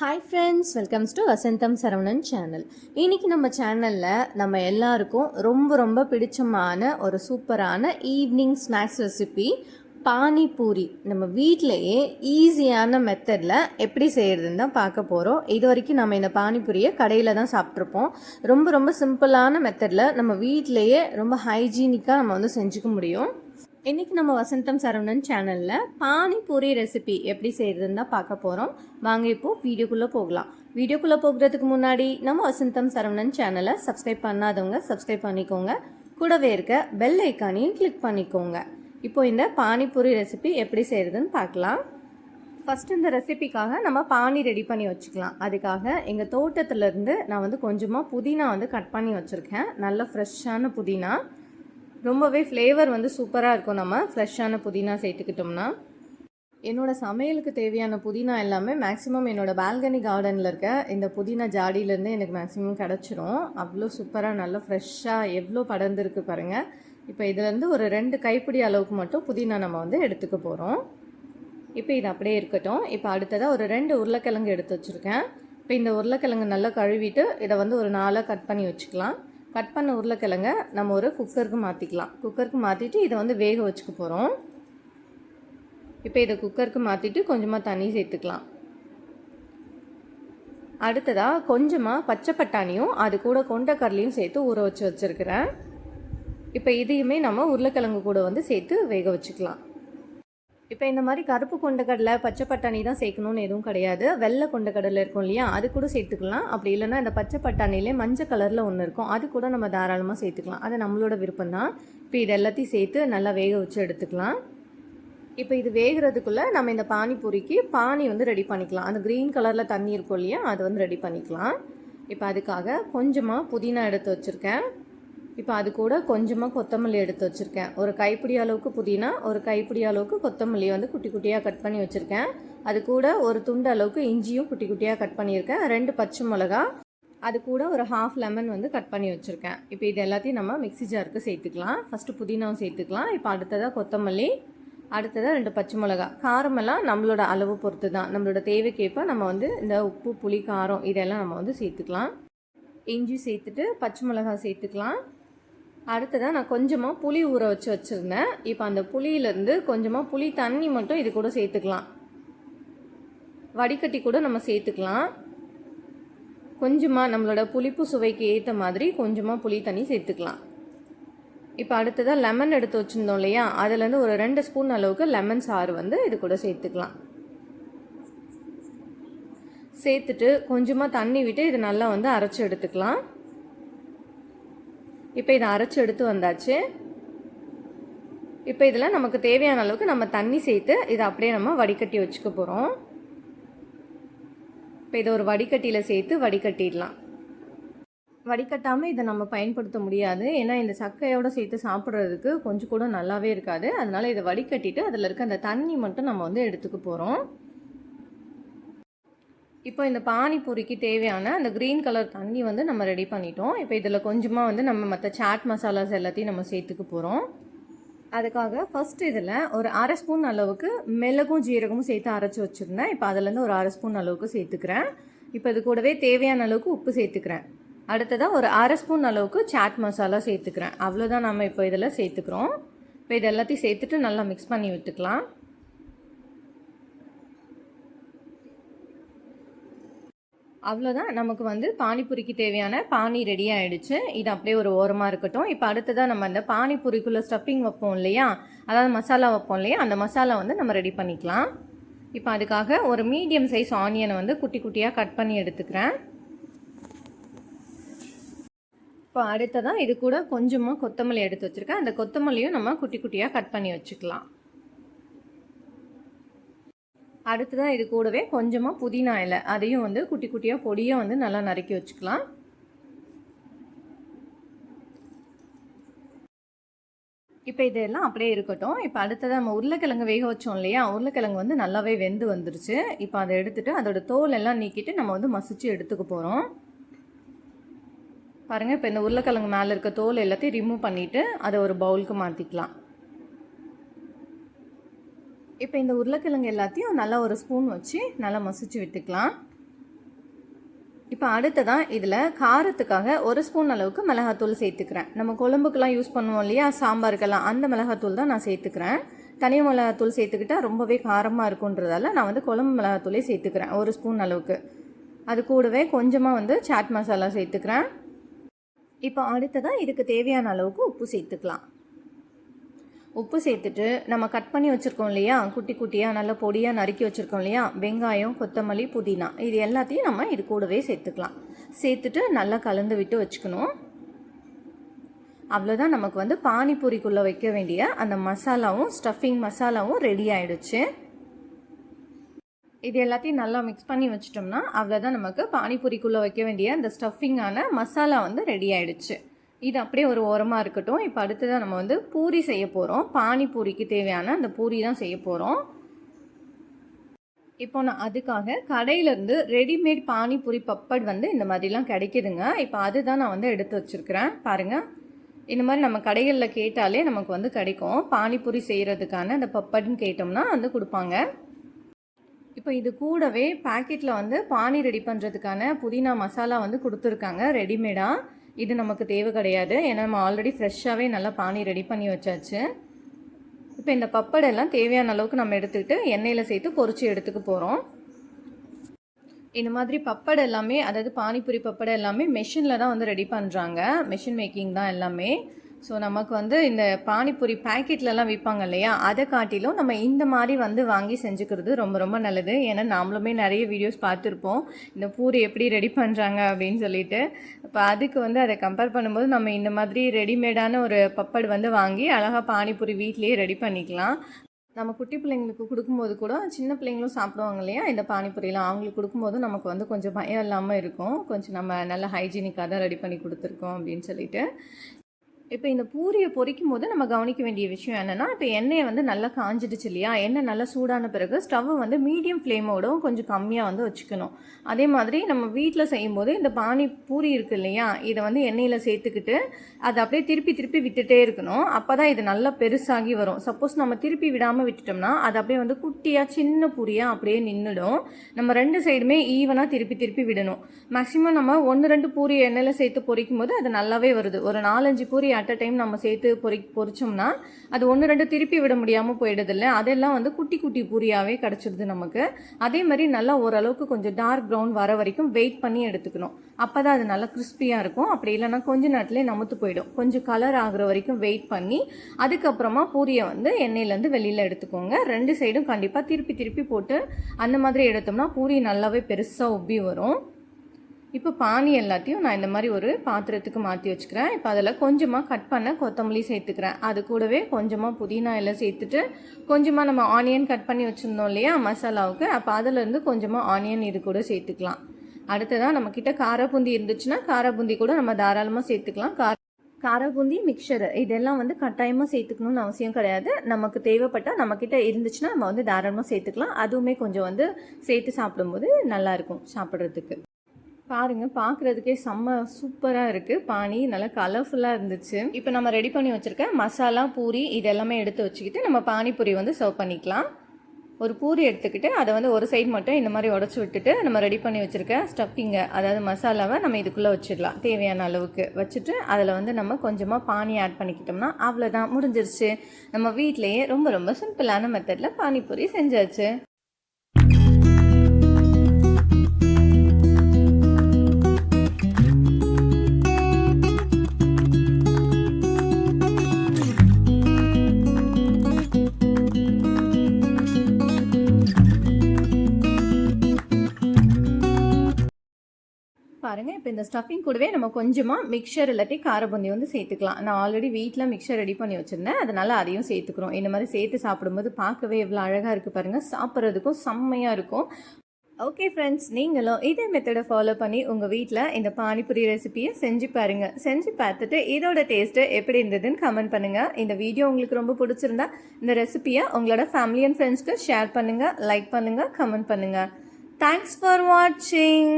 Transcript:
Hi friends welcomes to Vasantham Saravanan channel இன்றைக்கி நம்ம சேனலில் நம்ம எல்லாருக்கும் ரொம்ப ரொம்ப பிடிச்சமான ஒரு சூப்பரான ஈவினிங் ஸ்நாக்ஸ் ரெசிபி பானிபூரி. நம்ம வீட்டிலையே ஈஸியான மெத்தடில் எப்படி செய்கிறதுன்னு தான் பார்க்க போகிறோம் இது வரைக்கும் நம்ம இந்த பானிபூரியை கடையில் தான் சாப்பிட்ருப்போம் ரொம்ப ரொம்ப சிம்பிளான மெத்தடில் நம்ம வீட்டிலையே ரொம்ப ஹைஜீனிக்காக நம்ம வந்து செஞ்சுக்க முடியும். இன்னைக்கு நம்ம வசந்தம் சரவணன் சேனலில் பானிபூரி ரெசிபி எப்படி செய்கிறதுன்னு தான் பார்க்க போகிறோம் வாங்க இப்போ வீடியோக்குள்ளே போகலாம். வீடியோக்குள்ளே போகிறதுக்கு முன்னாடி நம்ம வசந்தம் சரவணன் சேனலை சப்ஸ்கிரைப் பண்ணாதவங்க சப்ஸ்கிரைப் பண்ணிக்கோங்க. கூடவே இருக்க பெல் ஐக்கானையும் கிளிக் பண்ணிக்கோங்க. இப்போ இந்த பானிபூரி ரெசிபி எப்படி செய்கிறதுன்னு பார்க்கலாம். ஃபஸ்ட்டு இந்த ரெசிபிக்காக நம்ம பானி ரெடி பண்ணி வச்சுக்கலாம். அதுக்காக எங்கள் தோட்டத்துலேருந்து நான் வந்து கொஞ்சமாக புதினா வந்து கட் பண்ணி வச்சுருக்கேன். நல்ல ஃப்ரெஷ்ஷான புதினா. ரொம்பவே ஃப்ளேவர் வந்து சூப்பராக இருக்கும். நம்ம ஃப்ரெஷ்ஷான புதினா சேர்த்துக்கிட்டோம்னா. என்னோட சமையலுக்கு தேவையான புதினா எல்லாமே மேக்ஸிமம் என்னோடய பால்கனி கார்டனில் இருக்க இந்த புதினா ஜாடியிலேருந்து எனக்கு மேக்ஸிமம் கிடச்சிரும். அவ்வளோ சூப்பராக நல்லா ஃப்ரெஷ்ஷாக எவ்வளோ படர்ந்துருக்கு பாருங்கள் இப்போ இதுலேருந்து ஒரு ரெண்டு கைப்பிடி அளவுக்கு மட்டும் புதினா நம்ம வந்து எடுத்துக்க போகிறோம் இப்போ இது அப்படியே இருக்கட்டும். இப்போ அடுத்ததாக ஒரு ரெண்டு உருளைக்கிழங்கு எடுத்து வச்சுருக்கேன். இப்போ இந்த உருளைக்கிழங்கு நல்லா கழுவிட்டு இதை வந்து ஒரு நாளாக கட் பண்ணி வச்சுக்கலாம். கட் பண்ண உருளைக்கிழங்க நம்ம ஒரு குக்கருக்கு மாற்றிக்கலாம் குக்கருக்கு மாற்றிட்டு இதை வந்து வேக வச்சுக்க போகிறோம் இப்போ இதை குக்கருக்கு மாற்றிட்டு கொஞ்சமாக தண்ணி சேர்த்துக்கலாம். அடுத்ததாக கொஞ்சமாக பச்சை பட்டாணியும் அது கூட கொண்டக்கடலையும் சேர்த்து ஊற வச்சு வச்சுருக்கிறேன். இப்போ இதையுமே நம்ம உருளைக்கிழங்கு கூட வந்து சேர்த்து வேக வச்சுக்கலாம். இப்போ இந்த மாதிரி கருப்பு கொண்டக்கடலை பச்சை பட்டாணி தான் சேர்க்கணும்னு எதுவும் கிடையாது. வெள்ளை கொண்டக்கடலை இருக்கும் இல்லையா? அது கூட சேர்த்துக்கலாம். அப்படி இல்லைன்னா இந்த பச்சை பட்டாணிலே மஞ்சள் கலரில் ஒன்று இருக்கும். அது கூட நம்ம தாராளமாக சேர்த்துக்கலாம். அது நம்மளோட விருப்பம் தான் இப்போ இது எல்லாத்தையும் சேர்த்து நல்லா வேக வச்சு எடுத்துக்கலாம். இப்போ இது வேகிறதுக்குள்ளே நம்ம இந்த பானிபூரிக்கு பானி வந்து ரெடி பண்ணிக்கலாம். அந்த க்ரீன் கலரில் தண்ணி இருக்கும் இல்லையா? அது வந்து ரெடி பண்ணிக்கலாம். இப்போ அதுக்காக கொஞ்சமாக புதினா எடுத்து வச்சுருக்கேன். இப்போ அது கூட கொஞ்சமாக கொத்தமல்லி எடுத்து வச்சுருக்கேன். ஒரு கைப்பிடி அளவுக்கு புதினா ஒரு கைப்பிடி அளவுக்கு கொத்தமல்லி வந்து குட்டி குட்டியாக கட் பண்ணி வச்சுருக்கேன். அது கூட ஒரு துண்டு அளவுக்கு இஞ்சியும் குட்டி குட்டியாக கட் பண்ணியிருக்கேன். ரெண்டு பச்சை மிளகா அது கூட ஒரு ஹாஃப் லெமன் வந்து கட் பண்ணி வச்சுருக்கேன். இப்போ இது எல்லாத்தையும் நம்ம மிக்ஸி ஜாருக்கு சேர்த்துக்கலாம். ஃபஸ்ட்டு புதினாவும் சேர்த்துக்கலாம். இப்போ அடுத்ததாக கொத்தமல்லி அடுத்ததாக ரெண்டு பச்சை மிளகா. காரமெல்லாம் நம்மளோட அளவு பொறுத்து தான் நம்மளோட தேவைக்கேற்ப நம்ம வந்து இந்த உப்பு புளி காரம் இதெல்லாம் நம்ம வந்து சேர்த்துக்கலாம். இஞ்சி சேர்த்துட்டு பச்சை மிளகா சேர்த்துக்கலாம். அடுத்ததாக நான் கொஞ்சமாக புளி ஊற வச்சு வச்சுருந்தேன். இப்போ அந்த புளியிலேருந்து கொஞ்சமாக புளி தண்ணி மட்டும் இது கூட சேர்த்துக்கலாம். வடிகட்டி கூட நம்ம சேர்த்துக்கலாம். கொஞ்சமாக நம்மளோட புளிப்பு சுவைக்கு ஏற்ற மாதிரி கொஞ்சமாக புளி தண்ணி சேர்த்துக்கலாம். இப்போ அடுத்ததாக லெமன் எடுத்து வச்சுருந்தோம் இல்லையா? அதுலேருந்து ஒரு ரெண்டு ஸ்பூன் அளவுக்கு லெமன் சாறு வந்து இது கூட சேர்த்துக்கலாம். சேர்த்துட்டு கொஞ்சமாக தண்ணி விட்டு இது நல்லா வந்து அரைச்சி எடுத்துக்கலாம். இப்போ இதை அரைச்சி எடுத்து வந்தாச்சு. இப்போ இதில் நமக்கு தேவையான அளவுக்கு நம்ம தண்ணி சேர்த்து இதை அப்படியே நம்ம வடிகட்டி வச்சுக்க போகிறோம் இப்போ இதை ஒரு வடிகட்டியில் சேர்த்து வடிகட்டிடலாம். வடிகட்டாமல் இதை நம்ம பயன்படுத்த முடியாது. ஏன்னா இந்த சக்கையோடு சேர்த்து சாப்பிட்றதுக்கு கொஞ்சம் கூட நல்லாவே இருக்காது. அதனால் இதை வடிகட்டிட்டு அதில் இருக்க அந்த தண்ணி மட்டும் நம்ம வந்து எடுத்துக்க போகிறோம் இப்போ இந்த பானிபூரிக்கு தேவையான அந்த க்ரீன் கலர் தண்ணி வந்து நம்ம ரெடி பண்ணிட்டோம். இப்போ இதில் கொஞ்சமாக வந்து நம்ம மற்ற சாட் மசாலாஸ் எல்லாத்தையும் நம்ம சேர்த்துக்க போகிறோம் அதுக்காக ஃபஸ்ட் இதில் ஒரு அரை ஸ்பூன் அளவுக்கு மிளகும் ஜீரகமும் சேர்த்து அரைச்சி வச்சுருந்தேன். இப்போ அதுலேருந்து ஒரு அரை ஸ்பூன் அளவுக்கு சேர்த்துக்கிறேன். இப்போ இது கூடவே தேவையான அளவுக்கு உப்பு சேர்த்துக்கிறேன். அடுத்ததாக ஒரு அரை ஸ்பூன் அளவுக்கு சாட் மசாலா சேர்த்துக்கிறேன். அவ்வளோதான் நம்ம இப்போ இதில் சேர்த்துக்கிறோம். இப்போ இது எல்லாத்தையும் சேர்த்துட்டு நல்லா மிக்ஸ் பண்ணி விட்டுக்கலாம். அவ்வளோதான் நமக்கு வந்து பானிபூரிக்கு தேவையான பானி ரெடி ஆகிடுச்சு இது அப்படியே ஒரு ஓரமாக இருக்கட்டும். இப்போ அடுத்ததாக நம்ம அந்த பானிபூரிக்குள்ளே ஸ்டஃப்பிங் வைப்போம் இல்லையா? அதாவது மசாலா வைப்போம் இல்லையா? அந்த மசாலா வந்து நம்ம ரெடி பண்ணிக்கலாம். இப்போ அதுக்காக ஒரு மீடியம் சைஸ் ஆனியனை வந்து குட்டி குட்டியாக கட் பண்ணி எடுத்துக்கிறேன். இப்போ அடுத்ததாக இது கூட கொஞ்சமாக கொத்தமல்லி எடுத்து வச்சுருக்கேன். அந்த கொத்தமல்லியும் நம்ம குட்டி குட்டியாக கட் பண்ணி வச்சுக்கலாம். அடுத்ததாக இது கூடவே கொஞ்சமாக புதினா இலை. அதையும் வந்து குட்டி குட்டியாக பொடியாக வந்து நல்லா நறுக்கி வச்சுக்கலாம். இப்போ இதெல்லாம் அப்படியே இருக்கட்டும். இப்போ அடுத்ததாக நம்ம உருளைக்கிழங்கு வேக வச்சோம் இல்லையா? உருளைக்கிழங்கு வந்து நல்லாவே வெந்து வந்துருச்சு. இப்போ அதை எடுத்துகிட்டு அதோட தோல் எல்லாம் நீக்கிட்டு நம்ம வந்து மசிச்சு எடுத்துக்க போகிறோம் பாருங்கள் இப்போ இந்த உருளைக்கிழங்கு மேலே இருக்க தோல் எல்லாத்தையும் ரிமூவ் பண்ணிவிட்டு அதை ஒரு பவுலுக்கு மாற்றிக்கலாம் இப்போ இந்த உருளைக்கிழங்கு எல்லாத்தையும் நல்லா ஒரு ஸ்பூன் வச்சு நல்லா மசிச்சு விட்டுக்கலாம். இப்போ அடுத்ததான் இதில் காரத்துக்காக ஒரு ஸ்பூன் அளவுக்கு மிளகாத்தூள் சேர்த்துக்கிறேன். நம்ம குழம்புக்கெல்லாம் யூஸ் பண்ணுவோம் இல்லையா? சாம்பாருக்கெல்லாம் அந்த மிளகாத்தூள் தான் நான் சேர்த்துக்கிறேன். தனி மிளகாத்தூள் சேர்த்துக்கிட்டா ரொம்பவே காரமாக இருக்குன்றதால நான் வந்து குழம்பு மிளகாத்தூளே சேர்த்துக்கிறேன் ஒரு ஸ்பூன் அளவுக்கு. அது கூடவே கொஞ்சமாக வந்து சாட் மசாலா சேர்த்துக்கிறேன். இப்போ அடுத்ததாக இதுக்கு தேவையான அளவுக்கு உப்பு சேர்த்துக்கலாம். உப்பு சேர்த்துட்டு நம்ம கட் பண்ணி வச்சுருக்கோம் இல்லையா? குட்டி குட்டியாக நல்லா பொடியாக நறுக்கி வச்சுருக்கோம் இல்லையா? வெங்காயம் கொத்தமல்லி புதினா இது எல்லாத்தையும் நம்ம இது கூடவே சேர்த்துக்கலாம். சேர்த்துட்டு நல்லா கலந்து விட்டு வச்சுக்கணும். அவ்வளோதான் நமக்கு வந்து பானிபூரிக்குள்ளே வைக்க வேண்டிய அந்த மசாலாவும் ஸ்டஃபிங் மசாலாவும் ரெடி ஆயிடுச்சு. இது எல்லாத்தையும் நல்லா மிக்ஸ் பண்ணி வச்சிட்டோம்னா அவ்வளோதான் நமக்கு பானிபூரிக்குள்ளே வைக்க வேண்டிய அந்த ஸ்டஃபிங்கான மசாலா வந்து ரெடி ஆயிடுச்சு. இது அப்படியே ஒரு ஓரமாக இருக்கட்டும். இப்போ அடுத்ததாக நம்ம வந்து பூரி செய்ய போகிறோம் பானிபூரிக்கு தேவையான அந்த பூரி தான் செய்ய போகிறோம் இப்போ நான் அதுக்காக கடையிலேருந்து ரெடிமேட் பானிபூரி பப்பட் வந்து இந்த மாதிரிலாம் கிடைக்குதுங்க. இப்போ அதுதான் நான் வந்து எடுத்து வச்சுருக்கிறேன். பாருங்கள் இந்த மாதிரி நம்ம கடைகளில் கேட்டாலே நமக்கு வந்து கிடைக்கும். பானிபூரி செய்கிறதுக்கான அந்த பப்பட்னு கேட்டோம்னா வந்து கொடுப்பாங்க. இப்போ இது கூடவே பாக்கெட்டில் வந்து பானி ரெடி பண்ணுறதுக்கான புதினா மசாலா வந்து கொடுத்துருக்காங்க ரெடிமேடாக இது நமக்கு தேவை கிடையாது. ஏன்னா நம்ம ஆல்ரெடி ஃப்ரெஷ்ஷாகவே நல்லா பானி ரெடி பண்ணி வச்சாச்சு. இப்போ இந்த பப்படெல்லாம் தேவையான அளவுக்கு நம்ம எடுத்துக்கிட்டு எண்ணெயில் சேர்த்து பொறிச்சு எடுத்துக்க போகிறோம் இந்த மாதிரி பப்படை எல்லாமே அதாவது பானிபூரி பப்படை எல்லாமே மெஷினில் தான் வந்து ரெடி பண்ணுறாங்க மெஷின் மேக்கிங் தான் எல்லாமே. ஸோ நமக்கு வந்து இந்த பானிபூரி பேக்கெட்லலாம் விற்பாங்க இல்லையா? அதை காட்டிலும் நம்ம இந்த மாதிரி வந்து வாங்கி செஞ்சுக்கிறது ரொம்ப ரொம்ப நல்லது. ஏன்னா நாமளுமே நிறைய வீடியோஸ் பார்த்துருப்போம். இந்த பூரி எப்படி ரெடி பண்ணுறாங்க அப்படின்னு சொல்லிட்டு. இப்போ அதுக்கு வந்து அதை கம்பேர் பண்ணும்போது நம்ம இந்த மாதிரி ரெடிமேடான ஒரு பப்படு வந்து வாங்கி அழகாக பானிபூரி வீட்லேயே ரெடி பண்ணிக்கலாம். நம்ம குட்டி பிள்ளைங்களுக்கு கொடுக்கும்போது கூட சின்ன பிள்ளைங்களும் சாப்பிடுவாங்க இல்லையா? இந்த பானிபூரியெலாம் அவங்களுக்கு கொடுக்கும்போது நமக்கு வந்து கொஞ்சம் பயம் இல்லாமல் இருக்கும். கொஞ்சம் நம்ம நல்ல ஹைஜீனிக்காக தான் ரெடி பண்ணி கொடுத்துருக்கோம் அப்படின்னு சொல்லிட்டு. இப்போ இந்த பூரியை பொரிக்கும் போது நம்ம கவனிக்க வேண்டிய விஷயம் என்னென்னா இப்போ எண்ணெயை வந்து நல்லா காஞ்சிடுச்சு இல்லையா? எண்ணெய் நல்லா சூடான பிறகு ஸ்டவ்வை வந்து மீடியம் ஃப்ளேமோடவும் கொஞ்சம் கம்மியாக வந்து வச்சுக்கணும். அதே மாதிரி நம்ம வீட்டில் செய்யும்போது இந்த பானி பூரி இருக்குது இல்லையா? இதை வந்து எண்ணெயில் சேர்த்துக்கிட்டு அதை அப்படியே திருப்பி திருப்பி விட்டுட்டே இருக்கணும். அப்போ தான் இது நல்லா பெருசாகி வரும். சப்போஸ் நம்ம திருப்பி விடாமல் விட்டுட்டோம்னா அது அப்படியே வந்து குட்டியாக சின்ன பூரியாக அப்படியே நின்றுடும் நம்ம ரெண்டு சைடுமே ஈவனாக திருப்பி திருப்பி விடணும். மேக்ஸிமம் நம்ம ஒன்று ரெண்டு பூரி எண்ணெயில் சேர்த்து பொரிக்கும் போது அது நல்லாவே வருது. ஒரு நாலஞ்சு பூரி அட் அ டைம் நம்ம சேர்த்து பொறி பொரிச்சோம்னா அது ஒன்று ரெண்டு திருப்பி விட முடியாமல் போயிடுதில்ல. அதெல்லாம் வந்து குட்டி குட்டி பூரியாகவே கிடச்சிடுது நமக்கு. அதே மாதிரி நல்லா ஓரளவுக்கு கொஞ்சம் டார்க் ப்ரௌன் வர வரைக்கும் வெயிட் பண்ணி எடுத்துக்கணும். அப்போ தான் அது நல்லா கிறிஸ்பியாக இருக்கும். அப்படி இல்லைன்னா கொஞ்ச நேரத்துலேயே நமத்து போயிடும். கொஞ்சம் கலர் ஆகிற வரைக்கும் வெயிட் பண்ணி அதுக்கப்புறமா பூரியை வந்து எண்ணெயிலேருந்து வெளியில் எடுத்துக்கோங்க. ரெண்டு சைடும் கண்டிப்பாக திருப்பி திருப்பி போட்டு அந்த மாதிரி எடுத்தோம்னா பூரி நல்லாவே பெருசாக உப்பி வரும். இப்போ பானி எல்லாத்தையும் நான் இந்த மாதிரி ஒரு பாத்திரத்துக்கு மாற்றி வச்சுக்கிறேன். இப்போ அதில் கொஞ்சமாக கட் பண்ண கொத்தமல்லி சேர்த்துக்கிறேன். அது கூடவே கொஞ்சமாக புதினா எல்லாம் சேர்த்துட்டு கொஞ்சமாக நம்ம ஆனியன் கட் பண்ணி வச்சுருந்தோம் இல்லையா மசாலாவுக்கு. அப்போ அதிலேருந்து கொஞ்சமாக ஆனியன் இது கூட சேர்த்துக்கலாம். அடுத்ததாக நம்மக்கிட்ட காரபூந்தி இருந்துச்சுன்னா காரபூந்தி கூட நம்ம தாராளமாக சேர்த்துக்கலாம். கார காரபூந்தி மிக்சர் இதெல்லாம் வந்து கட்டாயமாக சேர்த்துக்கணும்னு அவசியம் கிடையாது. நமக்கு தேவைப்பட்டால் நம்மக்கிட்ட இருந்துச்சுன்னா நம்ம வந்து தாராளமாக சேர்த்துக்கலாம். அதுவுமே கொஞ்சம் வந்து சேர்த்து சாப்பிடும்போது நல்லாயிருக்கும் சாப்பிட்றதுக்கு. பாருங்கள் பார்க்குறதுக்கே செம்ம சூப்பராக இருக்குது பானி நல்லா கலர்ஃபுல்லாக இருந்துச்சு. இப்போ நம்ம ரெடி பண்ணி வச்சுருக்க மசாலா பூரி இதெல்லாமே எடுத்து வச்சுக்கிட்டு நம்ம பானிபூரி வந்து சர்வ் பண்ணிக்கலாம். ஒரு பூரி எடுத்துக்கிட்டு அதை வந்து ஒரு சைடு மட்டும் இந்த மாதிரி உடச்சி விட்டுட்டு நம்ம ரெடி பண்ணி வச்சுருக்க ஸ்டஃபிங்கை அதாவது மசாலாவை நம்ம இதுக்குள்ளே வச்சிடலாம். தேவையான அளவுக்கு வச்சுட்டு அதில் வந்து நம்ம கொஞ்சமாக பானி ஆட் பண்ணிக்கிட்டோம்னா அவ்வளோதான் முடிஞ்சிருச்சு. நம்ம வீட்டிலையே ரொம்ப ரொம்ப சிம்பிளான மெத்தடில் பானிபூரி செஞ்சாச்சு. இப்போ இந்த ஸ்டஃபிங் கூடவே நம்ம கொஞ்சமாக மிக்சர் இல்லாட்டி காரபுந்தி வந்து சேர்த்துக்கலாம். நான் ஆல்ரெடி வீட்டில் மிக்சர் ரெடி பண்ணி வச்சுருந்தேன். அதனால் அதையும் சேர்த்துக்கிறோம். இந்த மாதிரி சேர்த்து சாப்பிடும்போது பார்க்கவே எவ்வளோ அழகாக இருக்குது பாருங்கள் சாப்பிட்றதுக்கும் செம்மையாக இருக்கும். ஓகே ஃப்ரெண்ட்ஸ் நீங்களும் இதே மெத்தடை ஃபாலோ பண்ணி உங்கள் வீட்டில் இந்த பானிபூரி ரெசிபியை செஞ்சு பாருங்கள் செஞ்சு பார்த்துட்டு இதோட டேஸ்ட்டு எப்படி இருந்ததுன்னு கமெண்ட் பண்ணுங்கள் இந்த வீடியோ உங்களுக்கு ரொம்ப பிடிச்சிருந்தா இந்த ரெசிபியை உங்களோட ஃபேமிலி அண்ட் ஃப்ரெண்ட்ஸ்க்கு ஷேர் பண்ணுங்கள் லைக் பண்ணுங்கள் கமெண்ட் பண்ணுங்கள் தேங்க்ஸ் ஃபார் வாட்சிங்